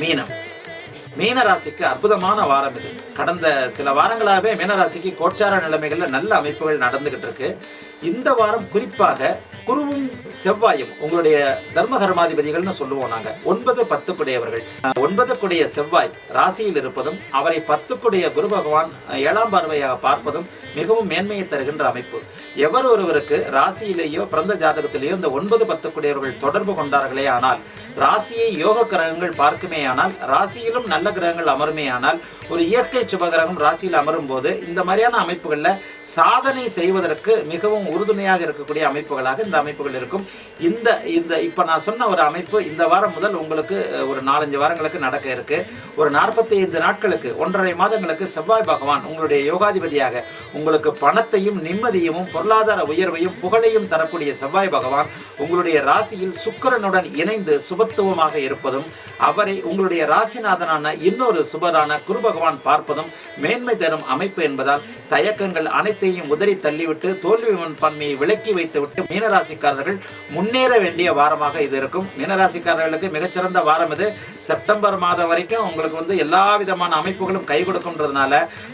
me Minimum. மீனராசிக்கு அற்புதமான வாரம் இது. கடந்த சில வாரங்களாகவே மீனராசிக்கு கோச்சார நிலைமைகளில் நல்ல அமைப்புகள் நடந்துகிட்டு இருக்கு. இந்த வாரம் குறிப்பாக குருவும் செவ்வாயும் உங்களுடைய தர்மகர்மாதிபதிகள்னு சொல்லுவோம் நாங்க. ஒன்பது பத்துக்குடையவர்கள். ஒன்பதுக்குடைய செவ்வாய் ராசியில் இருப்பதும் அவரை பத்துக்குடைய குரு பகவான் ஏழாம் பார்வையாக பார்ப்பதும் மிகவும் மேன்மையை தருகின்ற அமைப்பு. எவர் ஒருவருக்கு ராசியிலேயோ பிறந்த ஜாதகத்திலேயோ இந்த ஒன்பது பத்துக்குடையவர்கள் தொடர்பு கொண்டார்களே ஆனால் ராசியை யோக கிரகங்கள் பார்க்குமே ஆனால் ராசியிலும் நல்ல கிரகங்கள் அமருமே. ஆனால் ஒரு இயற்கை சுபகிரகம் ராசியில் அமரும் போது இந்த மாதிரியான அமைப்புகளில் சாதனை செய்வதற்கு மிகவும் உறுதுணையாக இருக்கக்கூடிய அமைப்புகளாக இந்த அமைப்புகள் இருக்கும். இந்த இந்த இப்போ நான் சொன்ன ஒரு அமைப்பு இந்த வாரம் முதல் உங்களுக்கு ஒரு நாலஞ்சு வாரங்களுக்கு நடக்க இருக்கு. ஒரு நாற்பத்தி ஐந்து நாட்களுக்கு ஒன்றரை மாதங்களுக்கு செவ்வாய் பகவான் உங்களுடைய யோகாதிபதியாக உங்களுக்கு பணத்தையும் நிம்மதியும் பொருளாதார உயர்வையும் புகழையும் தரக்கூடிய செவ்வாய் பகவான் உங்களுடைய ராசியில் சுக்கிரனுடன் இணைந்து சுபத்துவமாக இருப்பதும் அவரை உங்களுடைய ராசிநாதனான இன்னொரு சுபரான குரு பகவான் பார்ப்பதும் மேன்மை தரும் அமைப்பு என்பதால் தயக்கங்கள் அனைத்தையும் உதறி தள்ளிவிட்டு தோல்வி மண்பான்மையை விலக்கி வைத்துவிட்டு மீனராசிக்காரர்கள் முன்னேற வேண்டிய வாரமாக இது இருக்கும். மீனராசிக்காரர்களுக்கு மிகச்சிறந்த வாரம் இது. செப்டம்பர் மாதம் வரைக்கும் உங்களுக்கு வந்து எல்லா விதமான அமைப்புகளும் கை கொடுக்கும்ன்றதுனால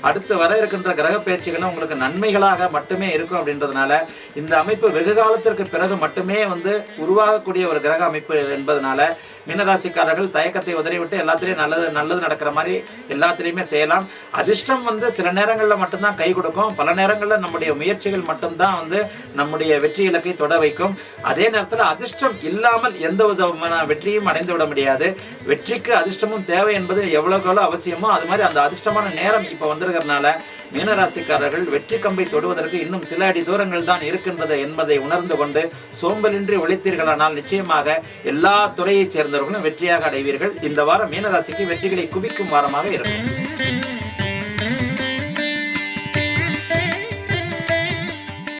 அடுத்து வர இருக்கின்ற கிரக பேச்சுகளும் உங்களுக்கு நன்மைகளாக மட்டுமே இருக்கும் அப்படின்றதுனால இந்த அமைப்பு வெகு காலத்திற்கு பிறகு மட்டுமே வந்து உருவாகக்கூடிய ஒரு கிரக அமைப்பு என்பதனால மீனராசிக்காரர்கள் தயக்கத்தை உதறிவிட்டு எல்லாத்துலேயும் நல்லது நல்லது நடக்கிற மாதிரி எல்லாத்துலேயுமே செய்யலாம். அதிர்ஷ்டம் வந்து சில நேரங்களில் மட்டும்தான் கை கொடுக்கும். பல நேரங்களில் நம்முடைய முயற்சிகள் மட்டும்தான் வந்து நம்முடைய வெற்றி இலக்கை தொட வைக்கும். அதே நேரத்தில் அதிர்ஷ்டம் இல்லாமல் எந்த விதமான வெற்றியும் அடைந்து விட முடியாது. வெற்றிக்கு அதிர்ஷ்டமும் தேவை என்பது எவ்வளோக்கு எவ்வளோ அவசியமோ அது மாதிரி அந்த அதிர்ஷ்டமான நேரம் இப்போ வந்திருக்கிறதுனால மீனராசிக்காரர்கள் வெற்றி கம்பை தொடுவதற்கு இன்னும் சில அடி தூரங்கள் தான் இருக்கின்றது என்பதை உணர்ந்து கொண்டு சோம்பலின்றி உழைத்தீர்களானால் நிச்சயமாக எல்லா துறையைச் சேர்ந்தவர்களும் வெற்றியாக அடைவீர்கள். இந்த வாரம் மீனராசிக்கு வெற்றிகளை குவிக்கும் வாரமாக இருக்கும்.